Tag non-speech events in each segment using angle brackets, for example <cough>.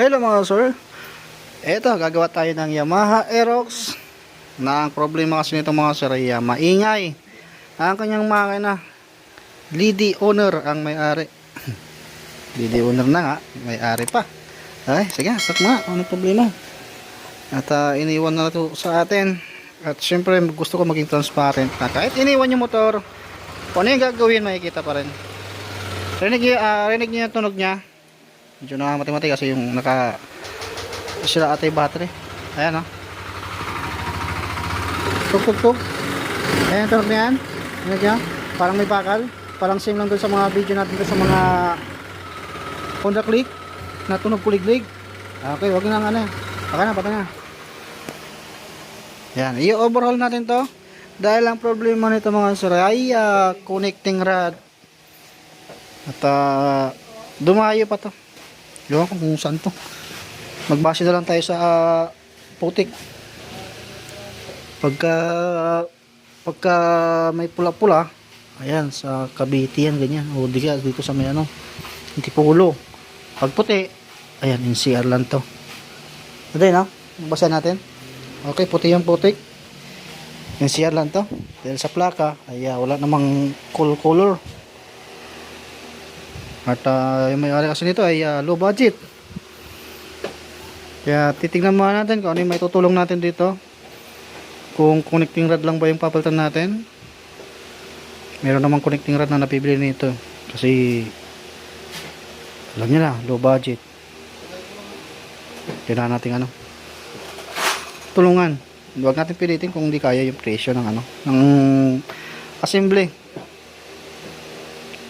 Hello mga sir. Ito, gagawa tayo ng Yamaha Aerox. Na ang problema kasi nito mga sir ay ah, maingay. Ang kanyang makina, lady owner ang may-ari. <clears throat> lady owner na nga, may-ari pa. Ay, sige, start na. Ano problema? At ah, iniwan na ito sa atin. At syempre, gusto ko maging transparent na kahit iniwan yung motor, kung ano yung gagawin, makikita pa rin. Rinig, ah, rinig niyo yung tunog niya. Medyo nakamatay-matay kasi yung naka sira ata yung battery. Ayan o. Tuk tuk tuk. Ayan na yan. Ano dyan? Parang may bakal. Parang same lang doon sa mga video natin sa mga Honda Click na tunog kuliglig. Okay, wag na ano. Baka na, baka na. Yan, i-overhaul natin to. Dahil ang problema nito mga sir ay ah, connecting rod. At ah, dumayo pa to. Ewan ko kung saan to. Magbase na lang tayo sa ah, putik. Pagka pagka may pula-pula, ayan sa Cavite yan ganyan. O di dito sa may ano, Antipolo. Pag puti, ayan NCR lang to. Ito no? Basa natin. Okay, puti yung putik. NCR lang to. Dahil sa plaka, ay ah, wala namang cool color. At ah, yung may-ari kasi nito ay ah, low budget. Kaya titingnan muna natin kung ano yung may tutulong natin dito. Kung connecting rod lang ba yung papalitan natin. Meron namang connecting rod na napibili nito. Kasi alam niyo na, low budget. Kailangan natin ano. Tulungan. Huwag natin pilitin kung hindi kaya yung presyo ng ano, ng assembly.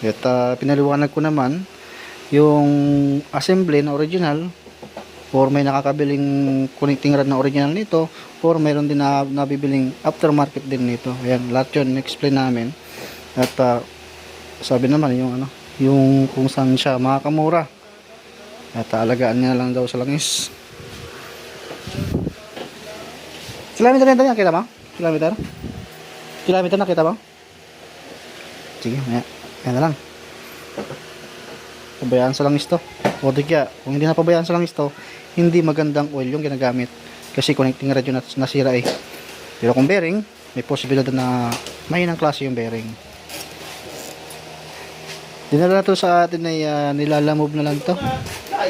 At ah, pinaliwanag ko naman yung assembly na original or may nakakabiling connecting rod na original nito or meron din na nabibiling aftermarket din nito. Ayan, lahat yun explain namin. At ah, sabi naman yung ano, yung kung saan siya makakamura. At ah, alagaan niya lang daw sa langis. Kilometer na yan, kita mo? Kilometer? Kilometer na, kita mo? Sige, maya. Yan na lang. Pabayaan sa langis to. O di kaya, kung hindi na pabayaan sa langis to, hindi magandang oil yung ginagamit. Kasi connecting rod yung nas- nasira eh. Pero kung bearing, may posibilidad na mahinang klase yung bearing. Dinala na to sa atin ay uh, nilalamove na lang to.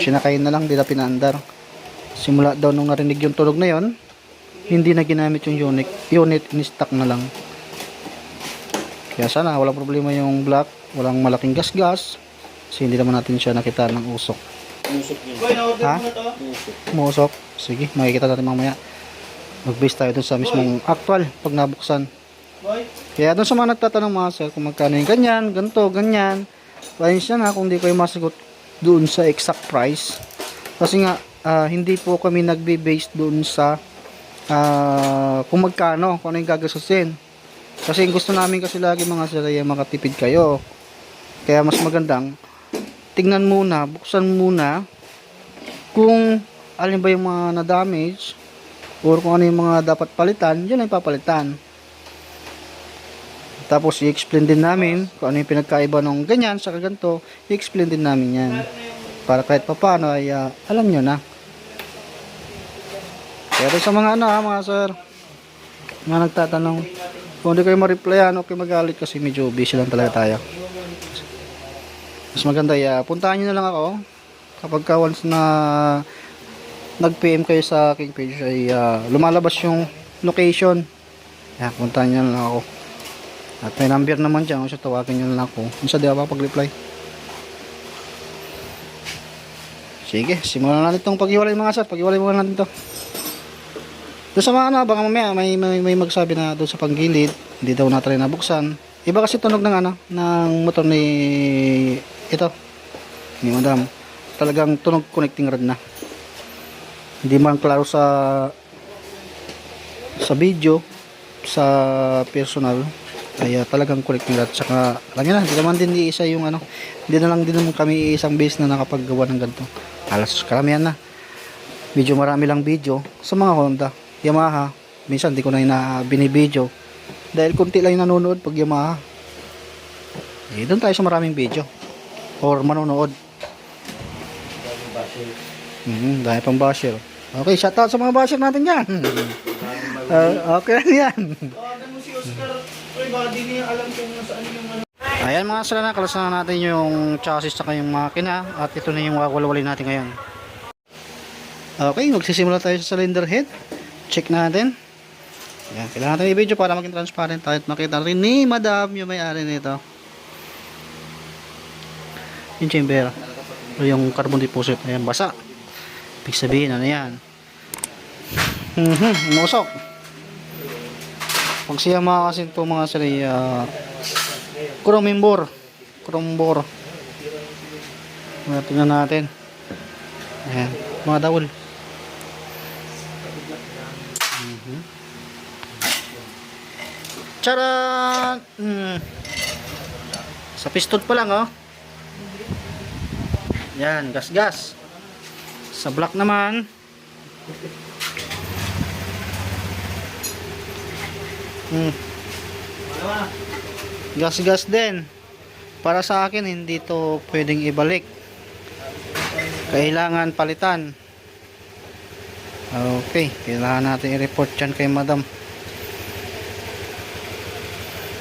Sinakayin na lang, di na pinaandar. Simula daw nung narinig yung tunog na yon, hindi na ginamit yung unit, unit in stock na lang. Kaya sana walang problema yung black, walang malaking gas-gas. Kasi hindi naman natin siya nakita ng usok. Ha? Musok. Sige, makikita natin mamaya. Mag-base tayo dun sa mismong actual pag nabuksan. Kaya dun sa mga nagtatanong mga sir kung magkano yung ganyan, ganito, ganyan. Pasensya na kung hindi ko yung masagot doon sa exact price. Kasi nga, ah, hindi po kami nagbe-base doon sa ah, kung magkano, kung ano yung gagastusin. Kasi gusto namin kasi lagi mga sir ay makatipid kayo. Kaya mas magandang tingnan muna, buksan muna kung alin ba yung mga na-damage or kung ano yung mga dapat palitan, yun ay papalitan. Tapos i-explain din namin kung ano yung pinagkaiba ng ganyan sa ganito, i-explain din namin yan. Para kahit papano ay ah, alam nyo na. Pero sa mga ano ha, mga sir, mga nagtatanong, kung hindi kayo ma-replyan, okay magalit kasi medyo busy lang talaga tayo. Mas maganda, ya, puntahan nyo na lang ako kapag ka once na nag-PM kayo sa aking page ay ah, lumalabas yung location. Yan, puntahan nyo na lang ako. At may number naman dyan, so tawagin nyo na lang ako. Minsan di ako pag-reply. Sige, simulan natin itong paghiwalay mga sir. Paghiwalay muna natin to. Doon sa mga ano, baka mamaya may, may, may magsabi na doon sa panggilid, hindi daw natry nabuksan. Iba kasi tunog ng ano, ng motor ni ito, ni madam. Talagang tunog connecting rod na. Hindi man klaro sa sa video, sa personal, ay ah, talagang connecting rod. Saka, alam nyo na, hindi naman din isa yung ano, hindi na lang din naman kami isang base na nakapaggawa ng ganito. Alas, karamihan na. Medyo marami lang video sa mga Honda. Yamaha, minsan di ko na ina binibideo dahil konti lang yung nanonood pag Yamaha. Eh, doon tayo sa maraming video or manonood. Hmm, dahil pang basher. Okay, shoutout sa mga basher natin yan. <laughs> Ah, okay lang yan. Tawagan mo si Oscar. Uy, baka di niya alam kung nasaan yung ano. Ayan mga sila na, kalas na natin yung chassis sa yung makina at ito na yung wawalawalin natin ngayon. Okay, magsisimula tayo sa cylinder head. Check natin. Ayan, kailangan natin i-video para maging transparent tayo at makita rin ni Madam yung may-ari nito. Yung chamber. O yung carbon deposit. Ayan, basa. Ibig sabihin, ano yan? Mhm, umusok. Pag siya mga kasi ito mga sila, uh, Kuromimbor. Kurombor. Mga tingnan natin. Ayan. Mga dawol. Mhm. Charan! Mm. Sa piston pa lang, oh. Yan, gas-gas. Sa block naman, Hmm. Gas-gas din. Para sa akin, hindi to pwedeng ibalik. Kailangan palitan. Okay, kailangan natin i-report yan kay madam.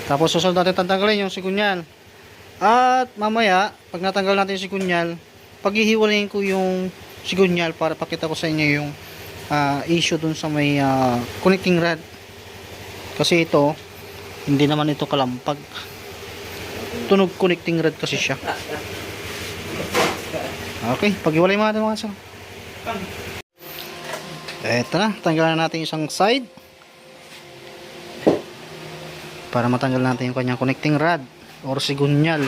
Tapos susunod natin tatanggalin yung sikunyal. At mamaya, pag natanggal natin yung sikunyal, paghihiwalayin ko yung sikunyal para pakita ko sa inyo yung ah, issue dun sa may ah, connecting rod. Kasi ito, hindi naman ito kalampag. Tunog connecting rod kasi siya. Okay, pag-iwalay mo natin mga sir. Eto na, tanggalan natin isang side. Para matanggal natin yung kanyang connecting rod or sigunyal.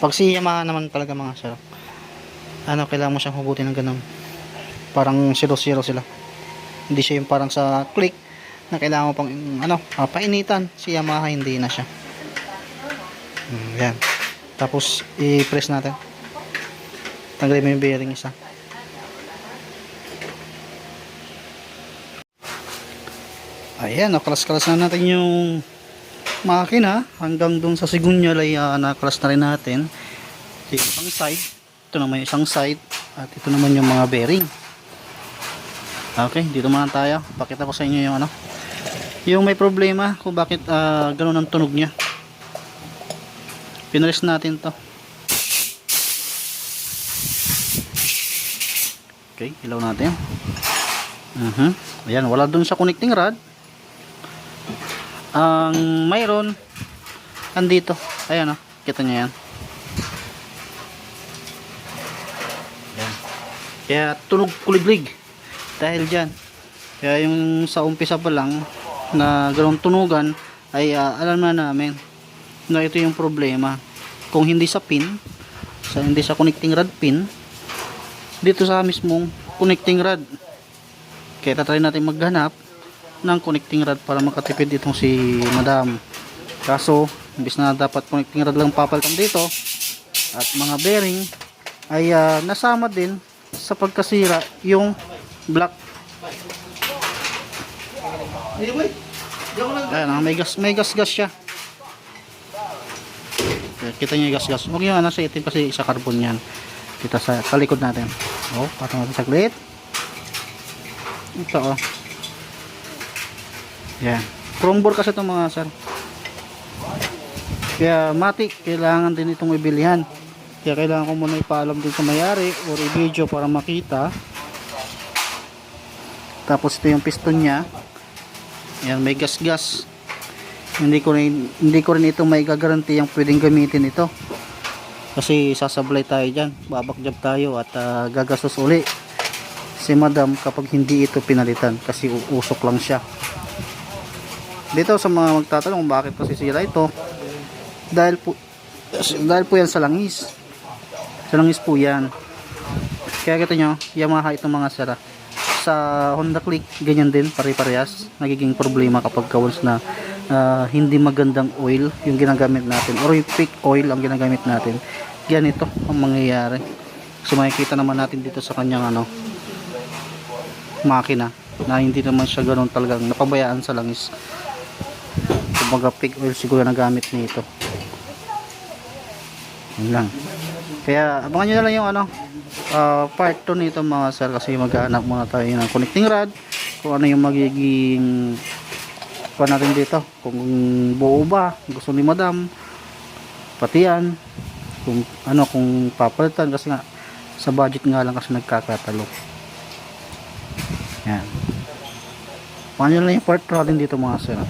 Pag si Yamaha naman talaga mga sir, ano, kailangan mo siyang hugutin ng ganun. Parang 0-0 sila. Hindi siya yung parang sa click na kailangan mo pang ano, ah, painitan. Si Yamaha hindi na siya. Hmm, yan. Tapos i-press natin. Tanggalin mo yung bearing isa. Ayan, nakalas-kalas na natin yung makina hanggang dun sa sigunyal ay uh, nakalas na rin natin. Yung isang side. Ito naman yung isang side. At ito naman yung mga bearing. Okay, dito muna tayo. Pakita ko sa inyo yung ano. Yung may problema kung bakit uh, ganun ang tunog niya. Pinalis natin to. Okay, ilaw natin. Uh Ayan, wala dun sa connecting rod. Ang mayroon andito. Ayan oh, kita niyo yan. Ayan. Kaya tunog kuliglig dahil dyan. Kaya yung sa umpisa pa lang na ganong tunugan ay ah, alam na namin na ito yung problema. Kung hindi sa pin, sa hindi sa connecting rod pin, dito sa mismong connecting rod. Kaya tatry natin maghanap ng connecting rod para makatipid itong si madam. Kaso, imbis na dapat connecting rod lang papalitan dito at mga bearing ay ah, nasama din sa pagkasira yung black. Ayan, ah, may gas, may gas gas siya. Ayan, Kita niyo yung gas gas. Huwag yung ano sa itim kasi sa carbon yan. Kita sa kalikod natin. Oh, patong natin saglit. Ito oh. Yan. Chrome bore kasi itong mga sir. Kaya matik, kailangan din itong ibilihan. Kaya kailangan ko muna ipaalam din sa mayari or i-video para makita. Tapos ito yung piston niya. Yan, may gas-gas. Hindi ko rin hindi ko rin ito may gagaranti yung pwedeng gamitin ito. Kasi sasablay tayo diyan, babakjab tayo at ah, gagastos uli. Si Madam kapag hindi ito pinalitan kasi uusok lang siya. Dito sa mga magtatanong bakit kasi sira ito? Dahil po dahil po yan sa langis. Sa langis po yan. Kaya kita nyo, Yamaha itong mga sira. Sa Honda Click ganyan din pare-parehas. Nagiging problema kapag once na ah, hindi magandang oil yung ginagamit natin. Or yung fake oil ang ginagamit natin. Ganito ang mangyayari. So makikita naman natin dito sa kanyang ano makina na hindi naman siya ganun talagang napabayaan sa langis kumbaga fake oil siguro na gamit nito. Yun lang. Kaya abangan nyo na lang yung ano, ah, part 2 nito mga sir kasi maghahanap muna tayo ng connecting rod. Kung ano yung magiging pa natin dito. Kung buo ba gusto ni madam pati yan. Kung ano kung papalitan kasi nga sa budget nga lang kasi nagkakatalo. Yan. Paano lang yung part natin dito mga sir